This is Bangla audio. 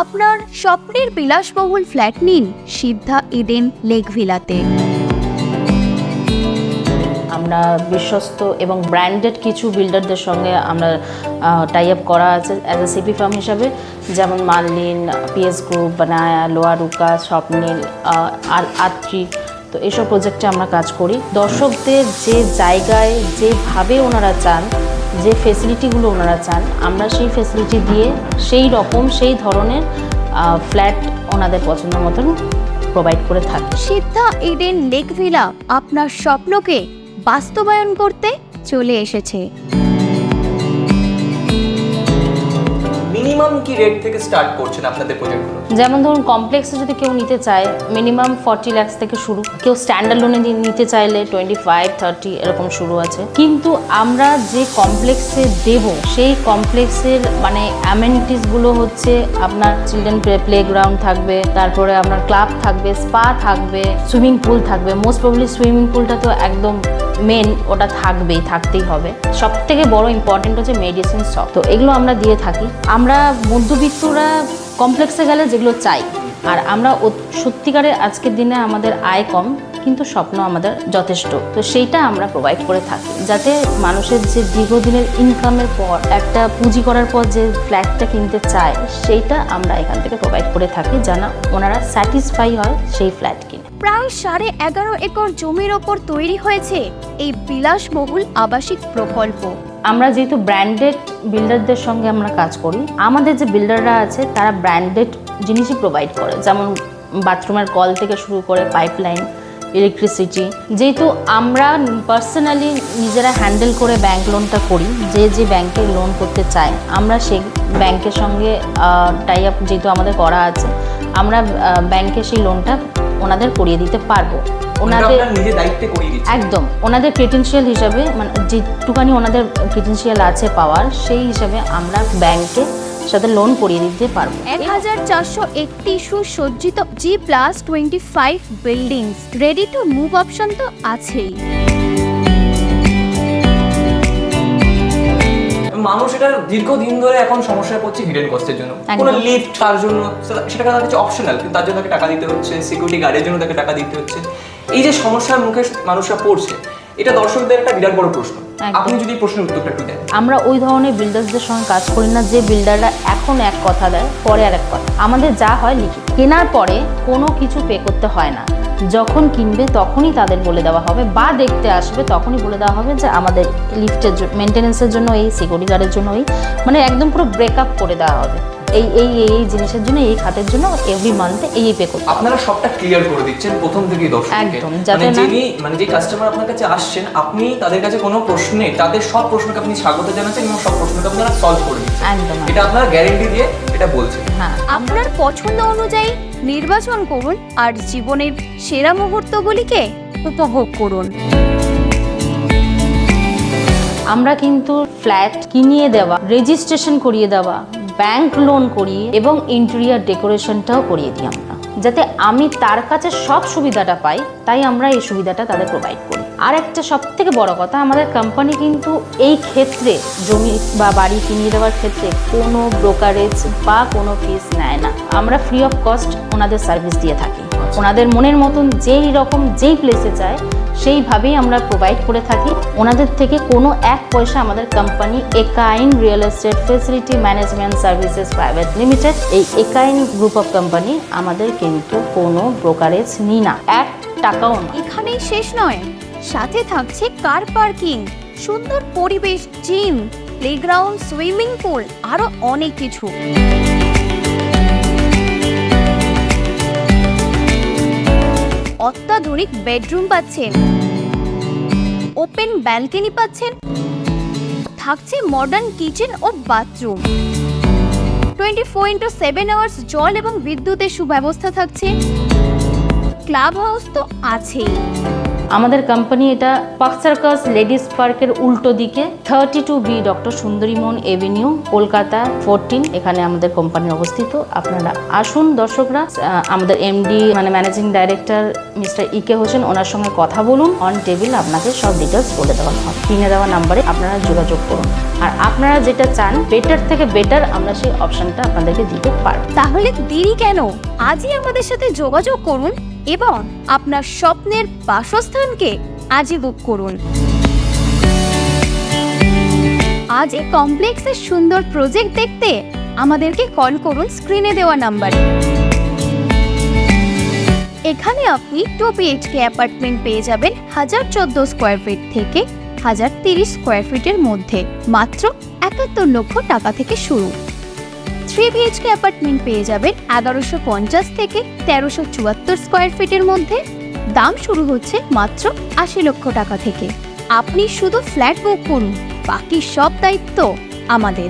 আপনার স্বপ্নের বিলাসবহুল ফ্ল্যাট নিন সিদ্ধা ইডেন লেক ভিলাতে। আমরা বিশ্বস্ত এবং ব্র্যান্ডেড কিছু বিল্ডারদের সঙ্গে আমরা টাই আপ করা আছে অ্যাজ এ সিপি ফার্ম হিসাবে। যেমন মার্লিন পিএস গ্রুপ বানায়া লোয়ারুকা স্বপ্নীল আহ, আর আত্রি। তো এইসব প্রজেক্টে আমরা কাজ করি। দর্শকদের যে জায়গায় যেভাবে ওনারা চান যে ফেসিলিটিগুলো ওনারা চান, আমরা সেই ফেসিলিটি দিয়ে সেই রকম, সেই ধরনের ফ্ল্যাট ওনাদের পছন্দ মতন প্রোভাইড করে থাকি। সিদ্ধা ইডেন লেক ভিলা আপনার স্বপ্নকে বাস্তবায়ন করতে চলে এসেছে। মিনিমাম কি রেট থেকে স্টার্ট করছেন আপনাদের প্রজেক্টগুলো যেমন ধরুন কমপ্লেক্সে যদি কেউ নিতে চায় মিনিমাম ফর্টি ল্যাক্স থেকে শুরু। কেউ স্ট্যান্ডার্ড লোনে নিতে চাইলে টোয়েন্টি ফাইভ থার্টি এরকম শুরু আছে। কিন্তু আমরা যে কমপ্লেক্সে দেব, সেই কমপ্লেক্সের মানে অ্যামেনিটিসগুলো হচ্ছে আপনার চিলড্রেন প্লে গ্রাউন্ড থাকবে, তারপরে আপনার ক্লাব থাকবে স্পা থাকবে সুইমিং পুল থাকবে। মোস্ট প্রবলি সুইমিং পুলটা তো একদম মেন ওটা থাকবেই, থাকতেই হবে। সব থেকে বড় ইম্পর্টেন্ট হচ্ছে মেডিসিন শপ তো এগুলো আমরা দিয়ে থাকি। আমরা মধ্যবিত্তরা কমপ্লেক্সে গেলে যেগুলো চাই, আর আমরা সত্যিকারের আজকের দিনে আমাদের আয় কম, কিন্তু স্বপ্ন আমাদের যথেষ্ট। তো সেইটা আমরা প্রোভাইড করে থাকি। যাতে মানুষের যে দীর্ঘদিনের ইনকামের পর, একটা পুঁজি করার পর যে ফ্ল্যাটটা কিনতে চায়, সেইটা আমরা এখান থেকে প্রোভাইড করে থাকি, যেন ওনারা স্যাটিসফাই হয় সেই ফ্ল্যাট প্রায় সাড়ে এগারো একর জমির ওপর তৈরি হয়েছে এই বিলাসবহুল আবাসিক প্রকল্প। আমরা যেহেতু ব্র্যান্ডেড বিল্ডারদের সঙ্গে আমরা কাজ করি, আমাদের যে বিল্ডাররা আছে তারা ব্র্যান্ডেড জিনিসই প্রোভাইড করে। যেমন বাথরুমের কল থেকে শুরু করে পাইপলাইন ইলেকট্রিসিটি যেহেতু আমরা পার্সোনালি নিজেরা হ্যান্ডেল করে ব্যাংক লোনটা করি, যে যে ব্যাংকে লোন করতে চায়, আমরা সেই ব্যাংকের সঙ্গে টাই আপ যেহেতু আমাদের করা আছে, আমরা ব্যাংকে সেই লোনটা ওনাদের করিয়ে দিতে পারব। ওনাদের একদম। ওনাদের ক্রিডেন্সিয়াল হিসাবে মানে যেটুকানি ওনাদের ক্রিডেন্সিয়াল আছে পাওয়ার সেই হিসাবে আমরা ব্যাংকে সাথে লোন করিয়ে দিতে পারব। এক হাজার চারশো একটি সুসজ্জিত G plus twenty five buildings ready to move option তো আছেই। মানুষ এটা দীর্ঘদিন ধরে এখন সমস্যায় পড়ছে হিডেন কস্টের জন্য। কোনো লিফট তার জন্য সেটা- তার কাছে অপশনাল কিন্তু তার জন্য তাকে টাকা দিতে হচ্ছে সিকিউরিটি গার্ডের জন্য তাকে টাকা দিতে হচ্ছে। এই যে সমস্যার মুখে মানুষরা পড়ছে এটা দর্শকদের একটা বিরাট বড় প্রশ্ন। আপনি যদি প্রশ্নের উত্তরটা একটু দেন। আমরা ওই ধরনের বিল্ডার্সদের সঙ্গে কাজ করি না যে বিল্ডাররা এখন এক কথা দেয় পরে আর এক কথা। আমাদের যা হয় লিখি। কেনার পরে কোনো কিছু পে করতে হয় না। কিনবে তখনই তাদের বলে দেওয়া হবে বা দেখতে আসবে তখনই বলে দেওয়া হবে যে আমাদের লিফটের জন্য মেনটেন্যান্সের জন্য এই সিকিউরিটি গার্ডের জন্য এই। মানে একদম পুরো ব্রেকআপ করে দেওয়া হবে। এই এই এই এই জিনিসের জন্য এই খাতের জন্য এভরি মান্থে এই এই পে করতে আপনারা সবটা ক্লিয়ার করে দিচ্ছেন প্রথম থেকেই দর্শককে। একদম, যাতে মানে না- যিনি মানে যে কাস্টমার আপনার কাছে আসছেন আপনি তাদের কাছে কোনো প্রশ্নে তাদের সব প্রশ্নকে আপনি স্বাগত জানাচ্ছেন এবং সব প্রশ্নকে আপনারা সলভ করে দিচ্ছেন। একদম এটা আপনারা গ্যারেন্টি দিয়ে এটা বলছেন। হ্যাঁ। আপনার পছন্দ অনুযায়ী নির্বাচন করুন আর জীবনের সেরা মুহূর্তগুলিকে উপভোগ করুন। আমরা কিন্তু ফ্ল্যাট কিনিয়ে দেওয়া রেজিস্ট্রেশন করিয়ে দেওয়া ব্যাংক লোন করিয়ে এবং ইন্টেরিয়ার ডেকোরেশনটাও করিয়ে দিই আমরা। যাতে আমি তার কাছে সব সুবিধাটা পাই, তাই আমরা এই সুবিধাটা তাদের প্রোভাইড করি। আর একটা সব থেকে বড় কথা, আমাদের কোম্পানি কিন্তু এই ক্ষেত্রে জমি বা বাড়ি কিনিয়ে দেওয়ার ক্ষেত্রে কোনো ব্রোকারেজ বা কোনো ফিস নেয় না। আমরা ফ্রি অফ কস্ট ওনাদের সার্ভিস দিয়ে থাকি। ওনাদের মনের মতন যেই রকম যেই প্লেসে চায় সেইভাবেই আমরা প্রোভাইড করে থাকি। ওনাদের থেকে কোনো এক পয়সা আমাদের company Ekain real estate facility management services private limited এই একাইন গ্রুপ অফ কোম্পানি আমাদের কিন্তু কোনো ব্রোকারেজ নি না। এক টাকাও না। এখানেই শেষ নয়। সাথে থাকছে কার পার্কিং সুন্দর পরিবেশ জিম প্লেগ্রাউন্ড সুইমিং পুল আরও অনেক কিছু। অত্যাধুনিক বেডরুম পাচ্ছেন। ওপেন ব্যালকনি পাচ্ছেন। থাকছে মডার্ন কিচেন ও bathroom twenty four into seven hours জল এবং বিদ্যুতের সুব্যবস্থা থাকছে। ক্লাব হাউস তো আছেই। আমাদের কোম্পানি এটা পার্ক সার্কাস লেডিস পার্কের উল্টো দিকে thirty two B doctor Sundarimohan avenue Kolkata fourteen এখানে আমাদের কোম্পানি অবস্থিত। আপনারা আসুন দর্শকরা। আমাদের এমডি মানে ম্যানেজিং ডাইরেক্টর মিস্টার ইকে হোসেন, ওনার সঙ্গে কথা বলুন। অন টেবিল আপনাকে সব ডিটেলস বলে দেওয়া হয় কিনে দেওয়া নাম্বারে আপনারা যোগাযোগ করুন। আর আপনারা যেটা চান বেটার থেকে বেটার আমরা সেই অপশনটা আপনাদেরকে দিতে পারব। তাহলে দেরি কেন? আজই আমাদের সাথে যোগাযোগ করুন। এবং আপনার স্বপ্নের বাসস্থানকে আজই বুক করুন। আজ আজই কমপ্লেক্সের সুন্দর প্রজেক্ট দেখতে আমাদেরকে কল করুন স্ক্রিনে দেওয়া নাম্বারে। এখানে আপনি টু বিএইচকে অ্যাপার্টমেন্ট পেয়ে যাবেন হাজার চোদ্দ স্কোয়ার ফিট থেকে হাজার তিরিশ স্কোয়ার ফিটের মধ্যে। মাত্র একাত্তর লক্ষ টাকা থেকে শুরু। থ্রি বিএইচকে অ্যাপার্টমেন্ট পেয়ে যাবেন এগারোশো পঞ্চাশ থেকে তেরোশো চুয়াত্তর স্কোয়ার ফিটের মধ্যে। দাম শুরু হচ্ছে মাত্র আশি লক্ষ টাকা থেকে। আপনি শুধু ফ্ল্যাট বুক করুন, বাকি সব দায়িত্ব আমাদের।